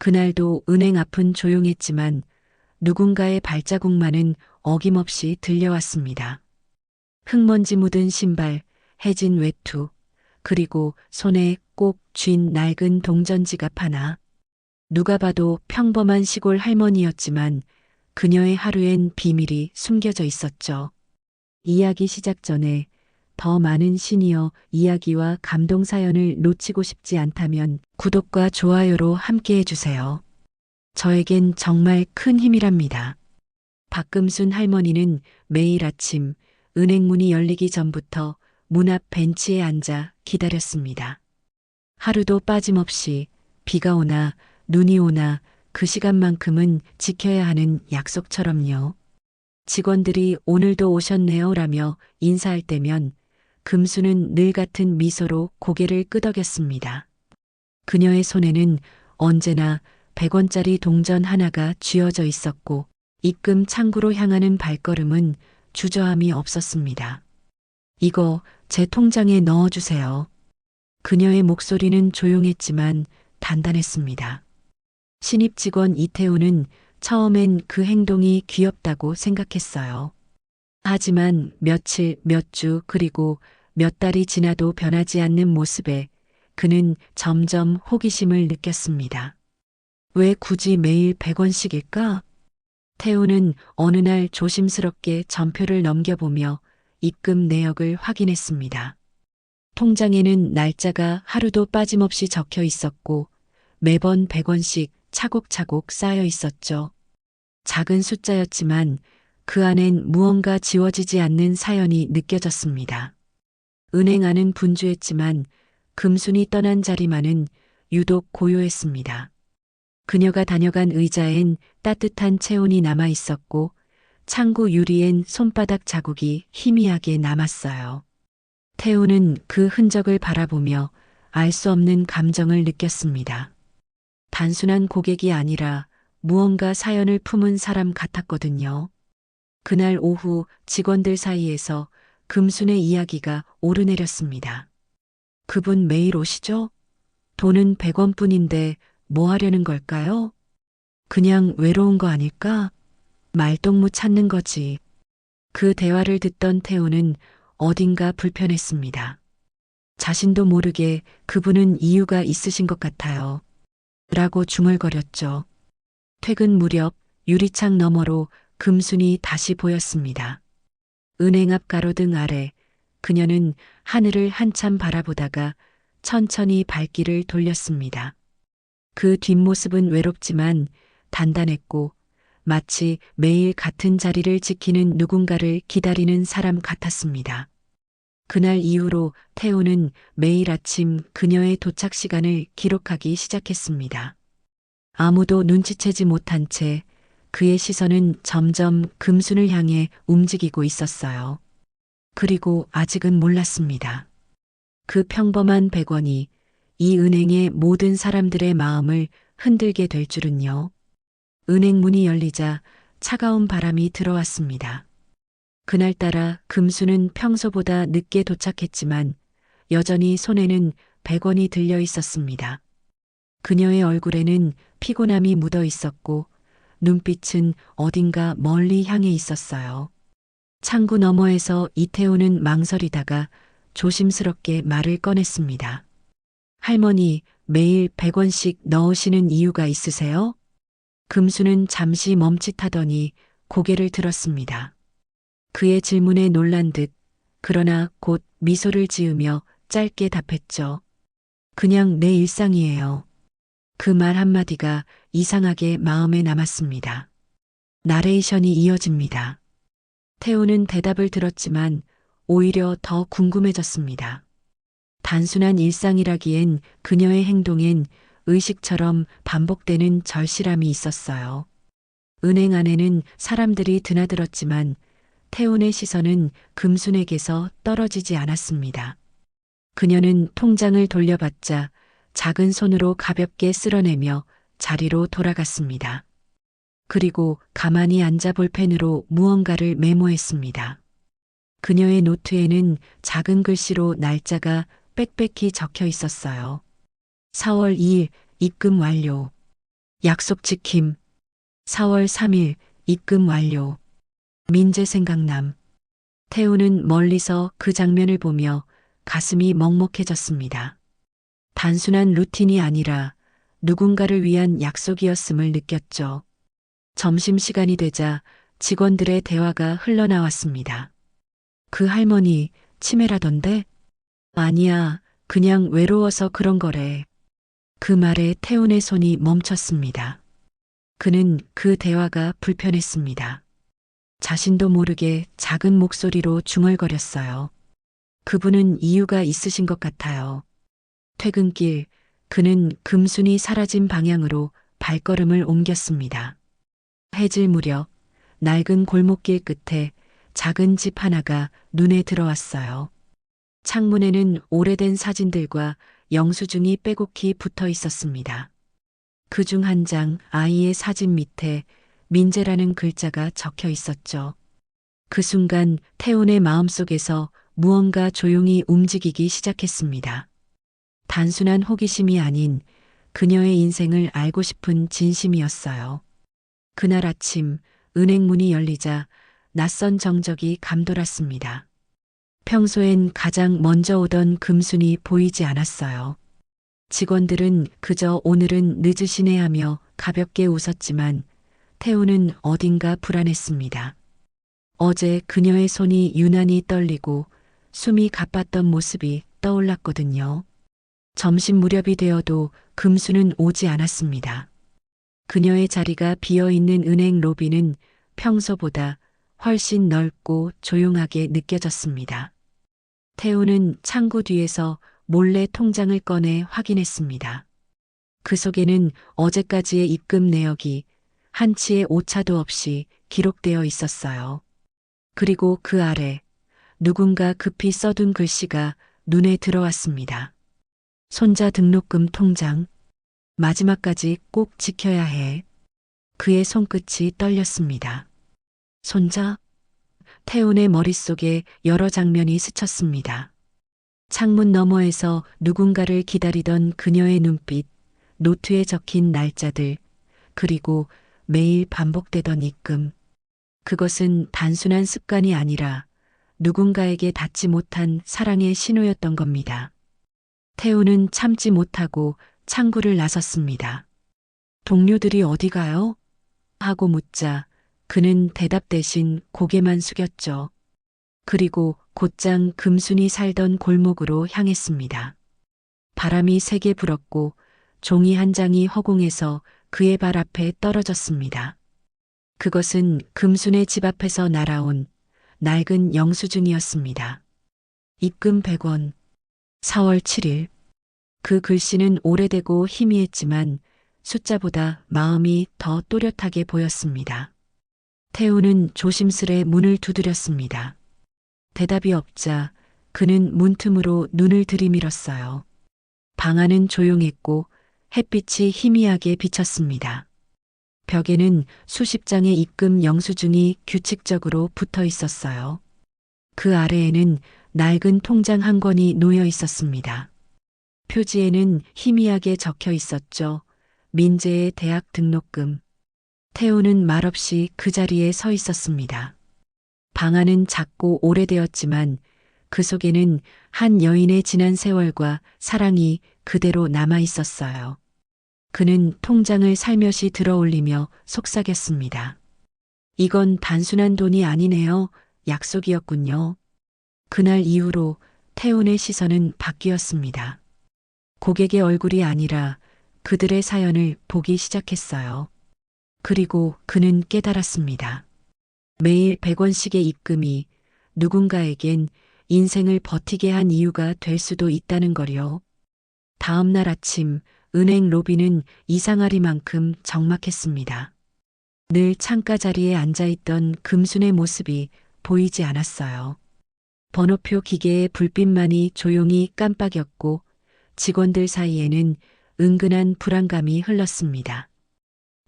그날도 은행 앞은 조용했지만 누군가의 발자국만은 어김없이 들려왔습니다. 흙먼지 묻은 신발, 해진 외투, 그리고 손에 꼭 쥔 낡은 동전 지갑 하나. 누가 봐도 평범한 시골 할머니였지만 그녀의 하루엔 비밀이 숨겨져 있었죠. 이야기 시작 전에 더 많은 시니어 이야기와 감동 사연을 놓치고 싶지 않다면 구독과 좋아요로 함께 해주세요. 저에겐 정말 큰 힘이랍니다. 박금순 할머니는 매일 아침 은행 문이 열리기 전부터 문 앞 벤치에 앉아 기다렸습니다. 하루도 빠짐없이 비가 오나 눈이 오나 그 시간만큼은 지켜야 하는 약속처럼요. 직원들이 오늘도 오셨네요 라며 인사할 때면 금수는 늘 같은 미소로 고개를 끄덕였습니다. 그녀의 손에는 언제나 100원짜리 동전 하나가 쥐어져 있었고 입금 창구로 향하는 발걸음은 주저함이 없었습니다. 이거 제 통장에 넣어주세요. 그녀의 목소리는 조용했지만 단단했습니다. 신입 직원 이태우는 처음엔 그 행동이 귀엽다고 생각했어요. 하지만 며칠, 몇 주, 그리고 몇 달이 지나도 변하지 않는 모습에 그는 점점 호기심을 느꼈습니다. 왜 굳이 매일 100원씩일까? 태우는 어느 날 조심스럽게 전표를 넘겨보며 입금 내역을 확인했습니다. 통장에는 날짜가 하루도 빠짐없이 적혀 있었고 매번 100원씩 차곡차곡 쌓여 있었죠. 작은 숫자였지만 그 안엔 무언가 지워지지 않는 사연이 느껴졌습니다. 은행 안은 분주했지만 금순이 떠난 자리만은 유독 고요했습니다. 그녀가 다녀간 의자엔 따뜻한 체온이 남아 있었고 창구 유리엔 손바닥 자국이 희미하게 남았어요. 태우는 그 흔적을 바라보며 알 수 없는 감정을 느꼈습니다. 단순한 고객이 아니라 무언가 사연을 품은 사람 같았거든요. 그날 오후 직원들 사이에서 금순의 이야기가 오르내렸습니다. 그분 매일 오시죠? 돈은 100원 뿐인데 뭐 하려는 걸까요? 그냥 외로운 거 아닐까? 말동무 찾는 거지. 그 대화를 듣던 태우는 어딘가 불편했습니다. 자신도 모르게 그분은 이유가 있으신 것 같아요. 라고 중얼거렸죠. 퇴근 무렵 유리창 너머로 금순이 다시 보였습니다. 은행 앞 가로등 아래 그녀는 하늘을 한참 바라보다가 천천히 발길을 돌렸습니다. 그 뒷모습은 외롭지만 단단했고 마치 매일 같은 자리를 지키는 누군가를 기다리는 사람 같았습니다. 그날 이후로 태우는 매일 아침 그녀의 도착 시간을 기록하기 시작했습니다. 아무도 눈치채지 못한 채 그의 시선은 점점 금순을 향해 움직이고 있었어요. 그리고 아직은 몰랐습니다. 그 평범한 백원이 이 은행의 모든 사람들의 마음을 흔들게 될 줄은요. 은행 문이 열리자 차가운 바람이 들어왔습니다. 그날따라 금수는 평소보다 늦게 도착했지만 여전히 손에는 100원이 들려 있었습니다. 그녀의 얼굴에는 피곤함이 묻어 있었고 눈빛은 어딘가 멀리 향해 있었어요. 창구 너머에서 이태우는 망설이다가 조심스럽게 말을 꺼냈습니다. 할머니, 매일 100원씩 넣으시는 이유가 있으세요? 금수는 잠시 멈칫하더니 고개를 들었습니다. 그의 질문에 놀란 듯, 그러나 곧 미소를 지으며 짧게 답했죠. 그냥 내 일상이에요. 그 말 한마디가 이상하게 마음에 남았습니다. 나레이션이 이어집니다. 태우는 대답을 들었지만 오히려 더 궁금해졌습니다. 단순한 일상이라기엔 그녀의 행동엔 의식처럼 반복되는 절실함이 있었어요. 은행 안에는 사람들이 드나들었지만 태운의 시선은 금순에게서 떨어지지 않았습니다. 그녀는 통장을 돌려받자 작은 손으로 가볍게 쓸어내며 자리로 돌아갔습니다. 그리고 가만히 앉아 볼펜으로 무언가를 메모했습니다. 그녀의 노트에는 작은 글씨로 날짜가 빽빽히 적혀 있었어요. 4월 2일 입금 완료. 약속 지킴. 4월 3일 입금 완료. 민재 생각남. 태우는 멀리서 그 장면을 보며 가슴이 먹먹해졌습니다. 단순한 루틴이 아니라 누군가를 위한 약속이었음을 느꼈죠. 점심시간이 되자 직원들의 대화가 흘러나왔습니다. 그 할머니 치매라던데? 아니야, 그냥 외로워서 그런 거래. 그 말에 태훈의 손이 멈췄습니다. 그는 그 대화가 불편했습니다. 자신도 모르게 작은 목소리로 중얼거렸어요. 그분은 이유가 있으신 것 같아요. 퇴근길, 그는 금순이 사라진 방향으로 발걸음을 옮겼습니다. 해질 무렵, 낡은 골목길 끝에 작은 집 하나가 눈에 들어왔어요. 창문에는 오래된 사진들과 영수증이 빼곡히 붙어 있었습니다. 그 중 한 장 아이의 사진 밑에 민재라는 글자가 적혀 있었죠. 그 순간 태훈의 마음속에서 무언가 조용히 움직이기 시작했습니다. 단순한 호기심이 아닌 그녀의 인생을 알고 싶은 진심이었어요. 그날 아침 은행 문이 열리자 낯선 정적이 감돌았습니다. 평소엔 가장 먼저 오던 금순이 보이지 않았어요. 직원들은 그저 오늘은 늦으시네 하며 가볍게 웃었지만 태우는 어딘가 불안했습니다. 어제 그녀의 손이 유난히 떨리고 숨이 가빴던 모습이 떠올랐거든요. 점심 무렵이 되어도 금수는 오지 않았습니다. 그녀의 자리가 비어 있는 은행 로비는 평소보다 훨씬 넓고 조용하게 느껴졌습니다. 태우는 창구 뒤에서 몰래 통장을 꺼내 확인했습니다. 그 속에는 어제까지의 입금 내역이 한치의 오차도 없이 기록되어 있었어요. 그리고 그 아래 누군가 급히 써둔 글씨가 눈에 들어왔습니다. 손자 등록금 통장. 마지막까지 꼭 지켜야 해. 그의 손끝이 떨렸습니다. 손자? 태훈의 머릿속에 여러 장면이 스쳤습니다. 창문 너머에서 누군가를 기다리던 그녀의 눈빛, 노트에 적힌 날짜들, 그리고 매일 반복되던 입금. 그것은 단순한 습관이 아니라 누군가에게 닿지 못한 사랑의 신호였던 겁니다. 태우는 참지 못하고 창구를 나섰습니다. 동료들이 어디 가요? 하고 묻자 그는 대답 대신 고개만 숙였죠. 그리고 곧장 금순이 살던 골목으로 향했습니다. 바람이 세게 불었고 종이 한 장이 허공에서 그의 발 앞에 떨어졌습니다. 그것은 금순의 집 앞에서 날아온 낡은 영수증이었습니다. 입금 100원. 4월 7일. 그 글씨는 오래되고 희미했지만 숫자보다 마음이 더 또렷하게 보였습니다. 태우는 조심스레 문을 두드렸습니다. 대답이 없자 그는 문틈으로 눈을 들이밀었어요. 방 안은 조용했고 햇빛이 희미하게 비쳤습니다. 벽에는 수십 장의 입금 영수증이 규칙적으로 붙어 있었어요. 그 아래에는 낡은 통장 한 권이 놓여 있었습니다. 표지에는 희미하게 적혀 있었죠. 민재의 대학 등록금. 태우는 말없이 그 자리에 서 있었습니다. 방 안은 작고 오래되었지만 그 속에는 한 여인의 지난 세월과 사랑이 그대로 남아 있었어요. 그는 통장을 살며시 들어 올리며 속삭였습니다. 이건 단순한 돈이 아니네요. 약속이었군요. 그날 이후로 태훈의 시선은 바뀌었습니다. 고객의 얼굴이 아니라 그들의 사연을 보기 시작했어요. 그리고 그는 깨달았습니다. 매일 100원씩의 입금이 누군가에겐 인생을 버티게 한 이유가 될 수도 있다는 거요. 다음 날 아침 은행 로비는 이상하리만큼 적막했습니다. 늘 창가 자리에 앉아있던 금순의 모습이 보이지 않았어요. 번호표 기계의 불빛만이 조용히 깜빡였고 직원들 사이에는 은근한 불안감이 흘렀습니다.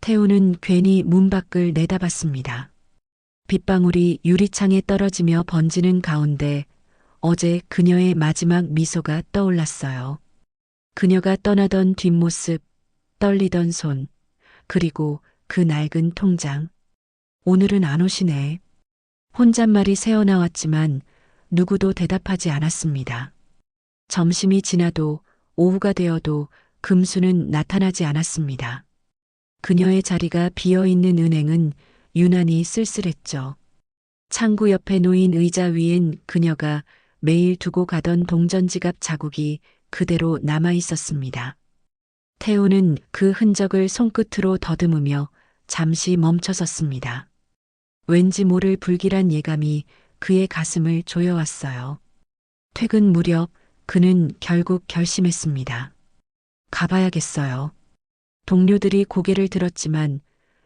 태우는 괜히 문 밖을 내다봤습니다. 빗방울이 유리창에 떨어지며 번지는 가운데 어제 그녀의 마지막 미소가 떠올랐어요. 그녀가 떠나던 뒷모습, 떨리던 손, 그리고 그 낡은 통장. 오늘은 안 오시네. 혼잣말이 새어나왔지만 누구도 대답하지 않았습니다. 점심이 지나도 오후가 되어도 금수는 나타나지 않았습니다. 그녀의 자리가 비어 있는 은행은 유난히 쓸쓸했죠. 창구 옆에 놓인 의자 위엔 그녀가 매일 두고 가던 동전 지갑 자국이 그대로 남아 있었습니다. 태우는 그 흔적을 손끝으로 더듬으며 잠시 멈춰섰습니다. 왠지 모를 불길한 예감이 그의 가슴을 조여왔어요. 퇴근 무렵 그는 결국 결심했습니다. 가봐야겠어요. 동료들이 고개를 들었지만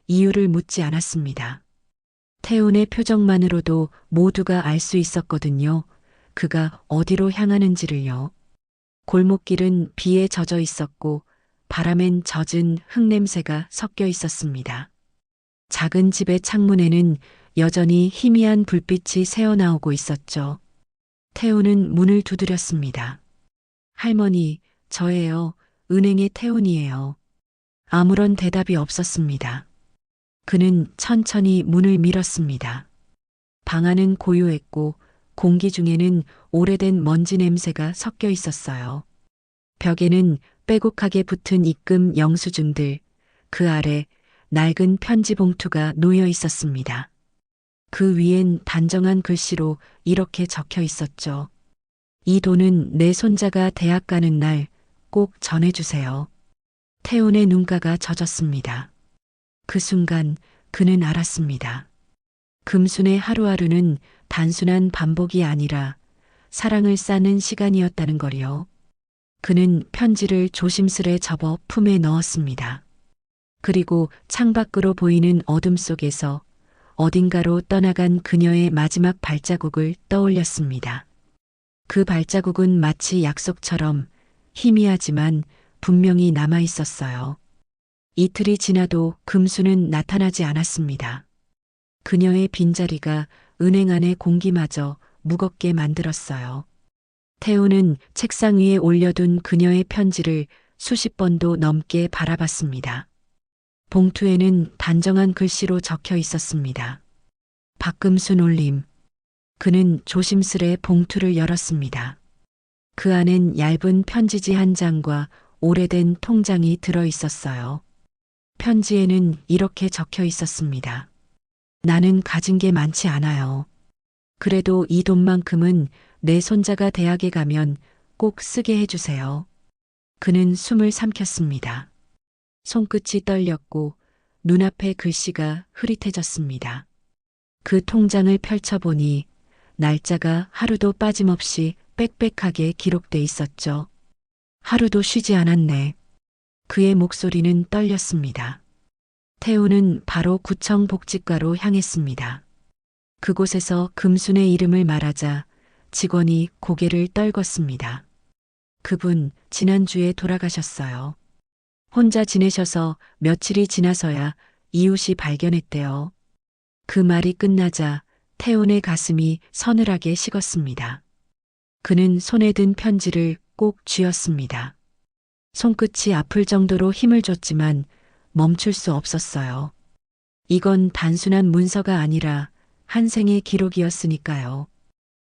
이유를 묻지 않았습니다. 태운의 표정만으로도 모두가 알 수 있었거든요. 그가 어디로 향하는지를요. 골목길은 비에 젖어 있었고 바람엔 젖은 흙냄새가 섞여 있었습니다. 작은 집의 창문에는 여전히 희미한 불빛이 새어나오고 있었죠. 태우는 문을 두드렸습니다. 할머니, 저예요. 은행의 태운이에요. 아무런 대답이 없었습니다. 그는 천천히 문을 밀었습니다. 방 안은 고요했고 공기 중에는 오래된 먼지 냄새가 섞여 있었어요. 벽에는 빼곡하게 붙은 입금 영수증들, 그 아래 낡은 편지 봉투가 놓여 있었습니다. 그 위엔 단정한 글씨로 이렇게 적혀 있었죠. 이 돈은 내 손자가 대학 가는 날 꼭 전해주세요. 태운의 눈가가 젖었습니다. 그 순간 그는 알았습니다. 금순의 하루하루는 단순한 반복이 아니라 사랑을 쌓는 시간이었다는 거리요. 그는 편지를 조심스레 접어 품에 넣었습니다. 그리고 창밖으로 보이는 어둠 속에서 어딘가로 떠나간 그녀의 마지막 발자국을 떠올렸습니다. 그 발자국은 마치 약속처럼 희미하지만 분명히 남아 있었어요. 이틀이 지나도 금수는 나타나지 않았습니다. 그녀의 빈자리가 은행 안의 공기마저 무겁게 만들었어요. 태우는 책상 위에 올려둔 그녀의 편지를 수십 번도 넘게 바라봤습니다. 봉투에는 단정한 글씨로 적혀 있었습니다. 박금순 올림. 그는 조심스레 봉투를 열었습니다. 그 안엔 얇은 편지지 한 장과 오래된 통장이 들어 있었어요. 편지에는 이렇게 적혀 있었습니다. 나는 가진 게 많지 않아요. 그래도 이 돈만큼은 내 손자가 대학에 가면 꼭 쓰게 해주세요. 그는 숨을 삼켰습니다. 손끝이 떨렸고 눈앞에 글씨가 흐릿해졌습니다. 그 통장을 펼쳐보니 날짜가 하루도 빠짐없이 빽빽하게 기록돼 있었죠. 하루도 쉬지 않았네. 그의 목소리는 떨렸습니다. 태우는 바로 구청 복지과로 향했습니다. 그곳에서 금순의 이름을 말하자 직원이 고개를 떨궜습니다. 그분 지난주에 돌아가셨어요. 혼자 지내셔서 며칠이 지나서야 이웃이 발견했대요. 그 말이 끝나자 태운의 가슴이 서늘하게 식었습니다. 그는 손에 든 편지를 꼭 쥐었습니다. 손끝이 아플 정도로 힘을 줬지만 멈출 수 없었어요. 이건 단순한 문서가 아니라 한 생의 기록이었으니까요.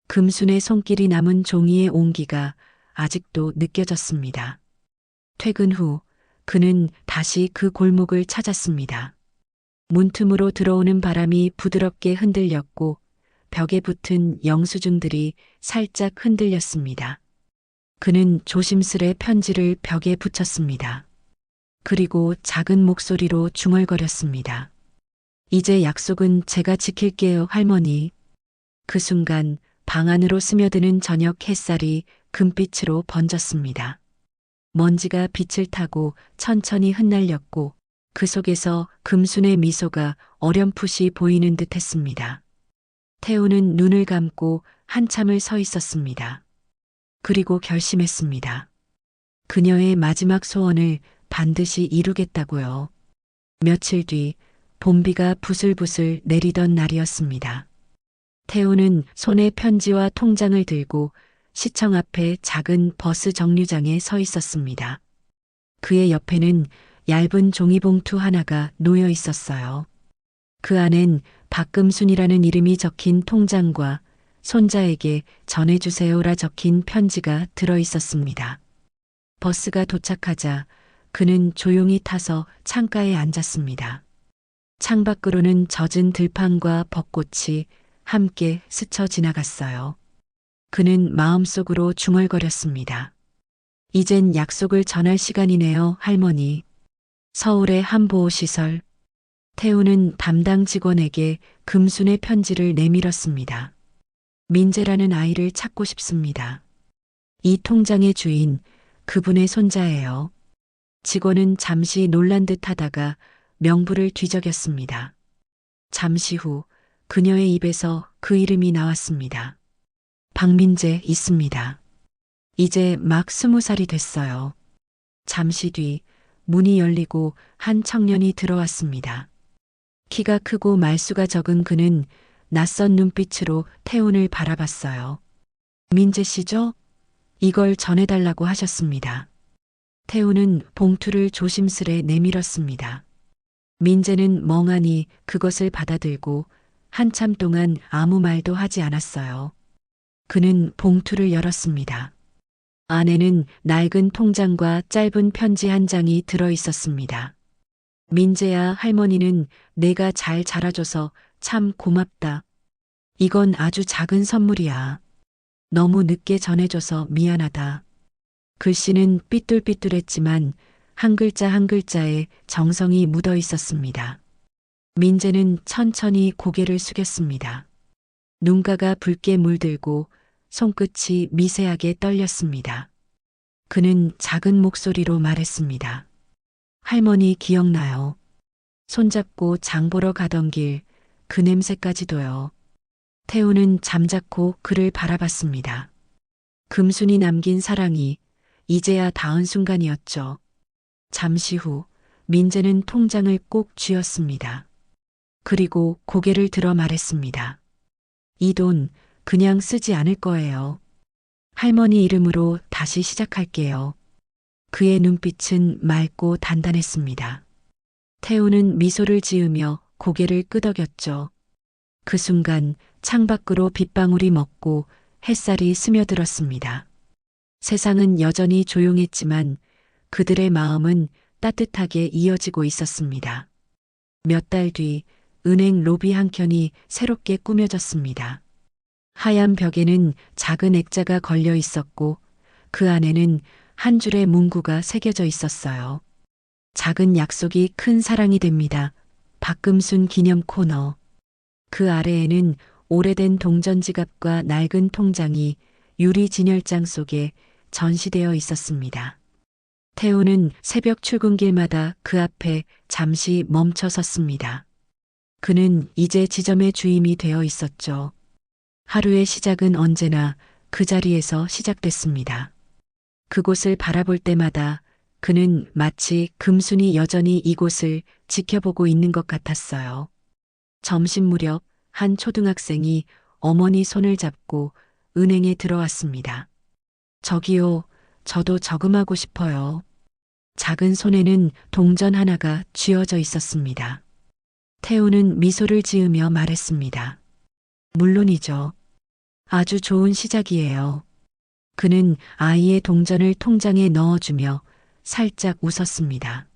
금순의 손길이 남은 종이의 온기가 아직도 느껴졌습니다. 퇴근 후 그는 다시 그 골목을 찾았습니다. 문틈으로 들어오는 바람이 부드럽게 흔들렸고 벽에 붙은 영수증들이 살짝 흔들렸습니다. 그는 조심스레 편지를 벽에 붙였습니다. 그리고 작은 목소리로 중얼거렸습니다. 이제 약속은 제가 지킬게요, 할머니. 그 순간 방 안으로 스며드는 저녁 햇살이 금빛으로 번졌습니다. 먼지가 빛을 타고 천천히 흩날렸고 그 속에서 금순의 미소가 어렴풋이 보이는 듯 했습니다. 태우는 눈을 감고 한참을 서 있었습니다. 그리고 결심했습니다. 그녀의 마지막 소원을 반드시 이루겠다고요. 며칠 뒤 봄비가 부슬부슬 내리던 날이었습니다. 태우는 손에 편지와 통장을 들고 시청 앞에 작은 버스 정류장에 서 있었습니다. 그의 옆에는 얇은 종이봉투 하나가 놓여 있었어요. 그 안엔 박금순이라는 이름이 적힌 통장과 손자에게 전해주세요라 적힌 편지가 들어 있었습니다. 버스가 도착하자 그는 조용히 타서 창가에 앉았습니다. 창밖으로는 젖은 들판과 벚꽃이 함께 스쳐 지나갔어요. 그는 마음속으로 중얼거렸습니다. 이젠 약속을 전할 시간이네요, 할머니. 서울의 한 보호시설. 태우는 담당 직원에게 금순의 편지를 내밀었습니다. 민재라는 아이를 찾고 싶습니다. 이 통장의 주인, 그분의 손자예요. 직원은 잠시 놀란 듯 하다가 명부를 뒤적였습니다. 잠시 후 그녀의 입에서 그 이름이 나왔습니다. 박민재 있습니다. 이제 막 스무 살이 됐어요. 잠시 뒤 문이 열리고 한 청년이 들어왔습니다. 키가 크고 말수가 적은 그는 낯선 눈빛으로 태훈을 바라봤어요. 민재 씨죠? 이걸 전해달라고 하셨습니다. 태훈은 봉투를 조심스레 내밀었습니다. 민재는 멍하니 그것을 받아들고 한참 동안 아무 말도 하지 않았어요. 그는 봉투를 열었습니다. 안에는 낡은 통장과 짧은 편지 한 장이 들어 있었습니다. 민재야 할머니는 내가 잘 자라줘서 참 고맙다. 이건 아주 작은 선물이야. 너무 늦게 전해줘서 미안하다. 글씨는 삐뚤삐뚤했지만 한 글자 한 글자에 정성이 묻어 있었습니다. 민재는 천천히 고개를 숙였습니다. 눈가가 붉게 물들고 손끝이 미세하게 떨렸습니다. 그는 작은 목소리로 말했습니다. 할머니 기억나요? 손잡고 장 보러 가던 길, 그 냄새까지도요. 태우는 잠자코 그를 바라봤습니다. 금순이 남긴 사랑이 이제야 닿은 순간이었죠. 잠시 후 민재는 통장을 꼭 쥐었습니다. 그리고 고개를 들어 말했습니다. 이 돈 그냥 쓰지 않을 거예요. 할머니 이름으로 다시 시작할게요. 그의 눈빛은 맑고 단단했습니다. 태우는 미소를 지으며 고개를 끄덕였죠. 그 순간 창밖으로 빗방울이 먹고 햇살이 스며들었습니다. 세상은 여전히 조용했지만 그들의 마음은 따뜻하게 이어지고 있었습니다. 몇 달 뒤 은행 로비 한 켠이 새롭게 꾸며졌습니다. 하얀 벽에는 작은 액자가 걸려 있었고 그 안에는 한 줄의 문구가 새겨져 있었어요. 작은 약속이 큰 사랑이 됩니다. 박금순 기념 코너. 그 아래에는 오래된 동전 지갑과 낡은 통장이 유리 진열장 속에 전시되어 있었습니다. 태우는 새벽 출근길마다 그 앞에 잠시 멈춰 섰습니다. 그는 이제 지점의 주임이 되어 있었죠. 하루의 시작은 언제나 그 자리에서 시작됐습니다. 그곳을 바라볼 때마다 그는 마치 금순이 여전히 이곳을 지켜보고 있는 것 같았어요. 점심 무렵 한 초등학생이 어머니 손을 잡고 은행에 들어왔습니다. 저기요, 저도 저금하고 싶어요. 작은 손에는 동전 하나가 쥐어져 있었습니다. 태우는 미소를 지으며 말했습니다. 물론이죠. 아주 좋은 시작이에요. 그는 아이의 동전을 통장에 넣어주며 살짝 웃었습니다.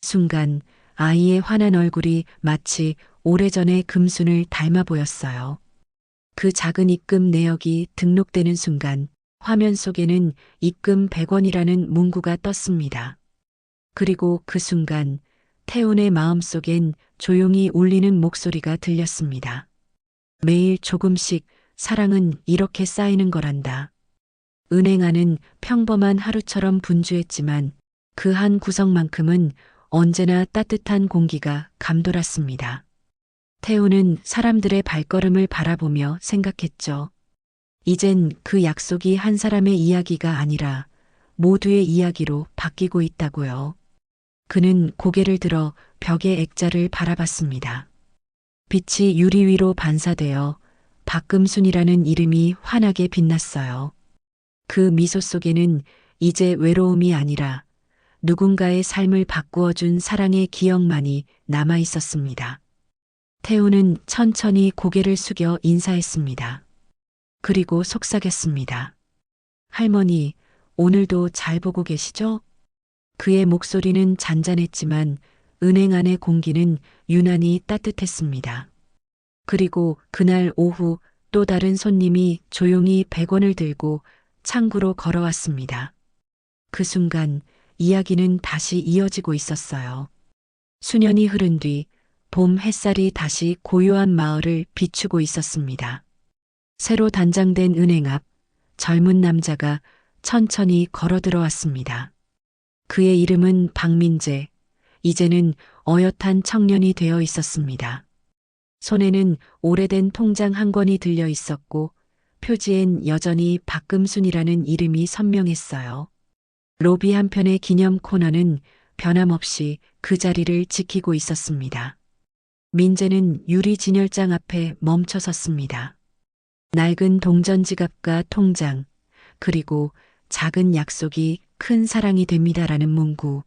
순간 아이의 환한 얼굴이 마치 오래전의 금순을 닮아 보였어요. 그 작은 입금 내역이 등록되는 순간 화면 속에는 입금 100원이라는 문구가 떴습니다. 그리고 그 순간 태훈의 마음속엔 조용히 울리는 목소리가 들렸습니다. 매일 조금씩 사랑은 이렇게 쌓이는 거란다. 은행 안은 평범한 하루처럼 분주했지만 그 한 구석만큼은 언제나 따뜻한 공기가 감돌았습니다. 태우는 사람들의 발걸음을 바라보며 생각했죠. 이젠 그 약속이 한 사람의 이야기가 아니라 모두의 이야기로 바뀌고 있다고요. 그는 고개를 들어 벽의 액자를 바라봤습니다. 빛이 유리 위로 반사되어 박금순이라는 이름이 환하게 빛났어요. 그 미소 속에는 이제 외로움이 아니라 누군가의 삶을 바꾸어 준 사랑의 기억만이 남아 있었습니다. 태우는 천천히 고개를 숙여 인사했습니다. 그리고 속삭였습니다. 할머니, 오늘도 잘 보고 계시죠? 그의 목소리는 잔잔했지만 은행 안의 공기는 유난히 따뜻했습니다. 그리고 그날 오후 또 다른 손님이 조용히 100원을 들고 창구로 걸어왔습니다. 그 순간 이야기는 다시 이어지고 있었어요. 수년이 흐른 뒤 봄 햇살이 다시 고요한 마을을 비추고 있었습니다. 새로 단장된 은행 앞 젊은 남자가 천천히 걸어 들어왔습니다. 그의 이름은 박민재, 이제는 어엿한 청년이 되어 있었습니다. 손에는 오래된 통장 한 권이 들려 있었고 표지엔 여전히 박금순이라는 이름이 선명했어요. 로비 한편의 기념 코너는 변함없이 그 자리를 지키고 있었습니다. 민재는 유리 진열장 앞에 멈춰 섰습니다. 낡은 동전 지갑과 통장, 그리고 작은 약속이 큰 사랑이 됩니다라는 문구.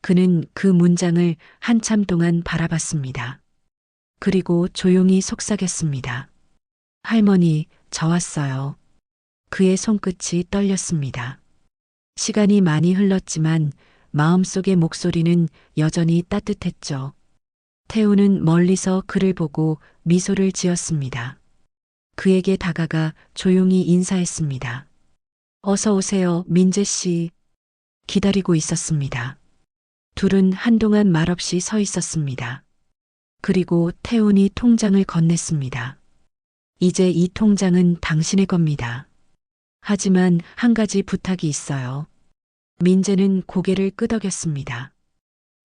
그는 그 문장을 한참 동안 바라봤습니다. 그리고 조용히 속삭였습니다. 할머니, 저 왔어요. 그의 손끝이 떨렸습니다. 시간이 많이 흘렀지만 마음속의 목소리는 여전히 따뜻했죠. 태우는 멀리서 그를 보고 미소를 지었습니다. 그에게 다가가 조용히 인사했습니다. 어서 오세요, 민재 씨. 기다리고 있었습니다. 둘은 한동안 말없이 서 있었습니다. 그리고 태훈이 통장을 건넸습니다. 이제 이 통장은 당신의 겁니다. 하지만 한 가지 부탁이 있어요. 민재는 고개를 끄덕였습니다.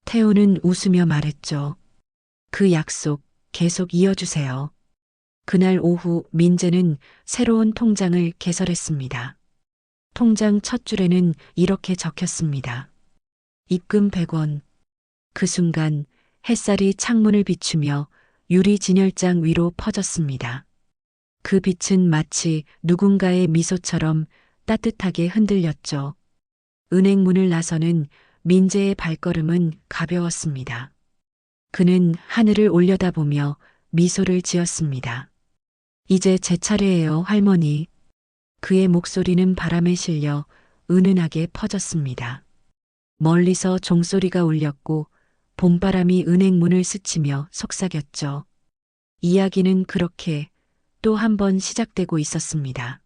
태훈은 웃으며 말했죠. 그 약속 계속 이어주세요. 그날 오후 민재는 새로운 통장을 개설했습니다. 통장 첫 줄에는 이렇게 적혔습니다. 입금 100원. 그 순간 햇살이 창문을 비추며 유리 진열장 위로 퍼졌습니다. 그 빛은 마치 누군가의 미소처럼 따뜻하게 흔들렸죠. 은행 문을 나서는 민재의 발걸음은 가벼웠습니다. 그는 하늘을 올려다보며 미소를 지었습니다. 이제 제 차례예요, 할머니. 그의 목소리는 바람에 실려 은은하게 퍼졌습니다. 멀리서 종소리가 울렸고 봄바람이 은행 문을 스치며 속삭였죠. 이야기는 그렇게 또 한 번 시작되고 있었습니다.